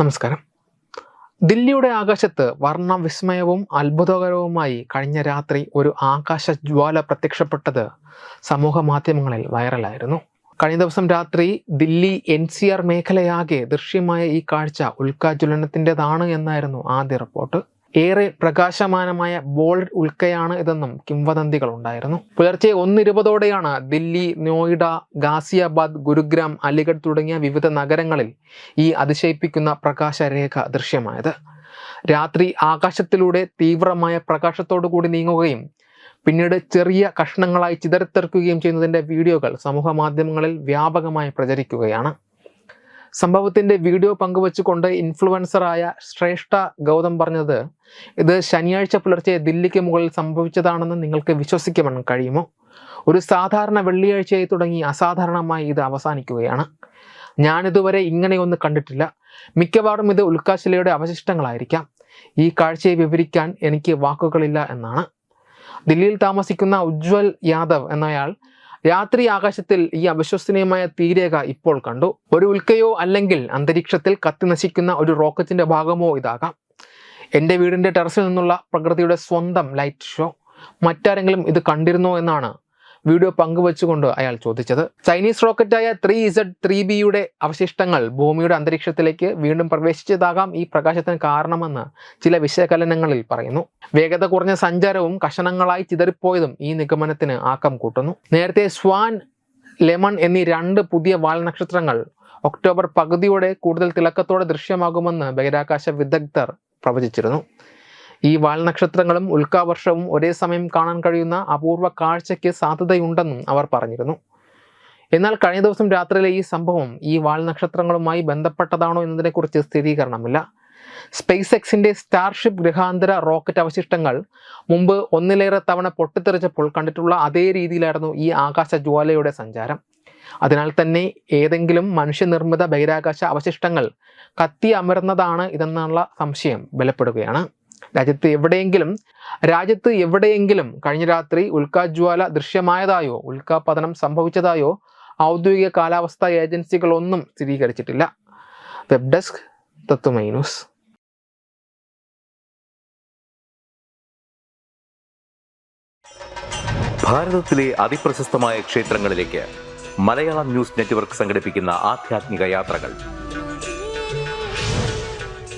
നമസ്കാരം. ദില്ലിയുടെ ആകാശത്ത് വർണവിസ്മയവും അത്ഭുതകരവുമായി കഴിഞ്ഞ രാത്രി ഒരു ആകാശ ജ്വാല പ്രത്യക്ഷപ്പെട്ടത് സമൂഹ മാധ്യമങ്ങളിൽ വൈറലായിരുന്നു. കഴിഞ്ഞ ദിവസം രാത്രി ദില്ലി എൻ സി ആർ മേഖലയാകെ ദൃശ്യമായ ഈ കാഴ്ച ഉൽക്കാജ്വലനത്തിന്റെതാണ് എന്നായിരുന്നു ആദ്യ റിപ്പോർട്ട്. ഏറെ പ്രകാശമാനമായ ബോൾഡ് ഉൾക്കയാണ് ഇതെന്നും കിംവദന്തികൾ ഉണ്ടായിരുന്നു. പുലർച്ചെ ഒന്നിരുപതോടെയാണ് ദില്ലി നോയിഡ ഗാസിയാബാദ് ഗുരുഗ്രാം അലിഗഡ് തുടങ്ങിയ വിവിധ നഗരങ്ങളിൽ ഈ അതിശയിപ്പിക്കുന്ന പ്രകാശരേഖ ദൃശ്യമായത്. രാത്രി ആകാശത്തിലൂടെ തീവ്രമായ പ്രകാശത്തോടു കൂടി നീങ്ങുകയും പിന്നീട് ചെറിയ കഷ്ണങ്ങളായി ചിതറിത്തെറിക്കുകയും ചെയ്യുന്നതിന്റെ വീഡിയോകൾ സമൂഹ മാധ്യമങ്ങളിൽ വ്യാപകമായി പ്രചരിക്കുകയാണ്. സംഭവത്തിന്റെ വീഡിയോ പങ്കുവച്ചുകൊണ്ട് ഇൻഫ്ലുവൻസറായ ശ്രേഷ്ഠ ഗൗതം പറഞ്ഞത് ഇത് ശനിയാഴ്ച പുലർച്ചെ ദില്ലിക്ക് മുകളിൽ സംഭവിച്ചതാണെന്ന് നിങ്ങൾക്ക് വിശ്വസിക്കുവാൻ കഴിയുമോ? ഒരു സാധാരണ വെള്ളിയാഴ്ചയായി തുടങ്ങി അസാധാരണമായി ഇത് അവസാനിക്കുകയാണ്. ഞാനിതുവരെ ഇങ്ങനെയൊന്നും കണ്ടിട്ടില്ല. മിക്കവാറും ഇത് ഉൽക്കാശിലയുടെ അവശിഷ്ടങ്ങളായിരിക്കാം. ഈ കാഴ്ചയെ വിവരിക്കാൻ എനിക്ക് വാക്കുകളില്ല എന്നാണ്. ദില്ലിയിൽ താമസിക്കുന്ന ഉജ്വൽ യാദവ് എന്നയാൾ രാത്രി ആകാശത്തിൽ ഈ അവിശ്വസനീയമായ തീരേഖ ഇപ്പോൾ കണ്ടു. ഒരു ഉൽക്കയോ അല്ലെങ്കിൽ അന്തരീക്ഷത്തിൽ കത്തി നശിക്കുന്ന ഒരു റോക്കറ്റിന്റെ ഭാഗമോ ഇതാകാം. എന്റെ വീടിന്റെ ടെറസിൽ നിന്നുള്ള പ്രകൃതിയുടെ സ്വന്തം ലൈറ്റ് ഷോ. മറ്റാരെങ്കിലും ഇത് കണ്ടിരുന്നോ എന്നാണ് വീഡിയോ പങ്കുവച്ചുകൊണ്ട് അയാൾ ചോദിച്ചത്. ചൈനീസ് റോക്കറ്റായ ത്രീ ഇസഡ് ത്രീ ബിയുടെ അവശിഷ്ടങ്ങൾ ഭൂമിയുടെ അന്തരീക്ഷത്തിലേക്ക് വീണ്ടും പ്രവേശിച്ചതാകാം ഈ പ്രകാശത്തിന് കാരണമെന്ന് ചില വിശകലനങ്ങളിൽ പറയുന്നു. വേഗത കുറഞ്ഞ സഞ്ചാരവും കഷണങ്ങളായി ചിതറിപ്പോയതും ഈ നിഗമനത്തിന് ആക്കം കൂട്ടുന്നു. നേരത്തെ സ്വാൻ ലെമൺ എന്നീ രണ്ട് പുതിയ വാൽനക്ഷത്രങ്ങൾ ഒക്ടോബർ പകുതിയോടെ കൂടുതൽ തിളക്കത്തോടെ ദൃശ്യമാകുമെന്ന് ബഹിരാകാശ വിദഗ്ധർ പ്രവചിച്ചിരുന്നു. ഈ വാൽനക്ഷത്രങ്ങളും ഉൽക്കാവർഷവും ഒരേ സമയം കാണാൻ കഴിയുന്ന അപൂർവ കാഴ്ചയ്ക്ക് സാധ്യതയുണ്ടെന്നും അവർ പറഞ്ഞിരുന്നു. എന്നാൽ കഴിഞ്ഞ ദിവസം രാത്രിയിലെ ഈ സംഭവം ഈ വാൽനക്ഷത്രങ്ങളുമായി ബന്ധപ്പെട്ടതാണോ എന്നതിനെക്കുറിച്ച് സ്ഥിരീകരണമില്ല. സ്പേസ് എക്സിന്റെ സ്റ്റാർഷിപ്പ് ഗ്രഹാന്തര റോക്കറ്റ് അവശിഷ്ടങ്ങൾ മുമ്പ് ഒന്നിലേറെ തവണ പൊട്ടിത്തെറിച്ചപ്പോൾ കണ്ടിട്ടുള്ള അതേ രീതിയിലായിരുന്നു ഈ ആകാശ ജ്വാലയുടെ സഞ്ചാരം. അതിനാൽ തന്നെ ഏതെങ്കിലും മനുഷ്യനിർമ്മിത ബഹിരാകാശ അവശിഷ്ടങ്ങൾ കത്തി അമർന്നതാണ് ഇതെന്നുള്ള സംശയം ബലപ്പെടുകയാണ് രാജ്യത്ത് എവിടെയെങ്കിലും രാജ്യത്ത് എവിടെയെങ്കിലും കഴിഞ്ഞ രാത്രി ഉൽക്കാജ്വാല ദൃശ്യമായതായോ ഉൽക്കാപതനം സംഭവിച്ചതായോ ഔദ്യോഗിക കാലാവസ്ഥാ ഏജൻസികളൊന്നും സ്ഥിരീകരിച്ചിട്ടില്ല. Web desk Tatwamayi news. അതിപ്രശസ്തമായ ക്ഷേത്രങ്ങളിലേക്ക് മലയാളം ന്യൂസ് നെറ്റ്വർക്ക് യാത്രകൾ.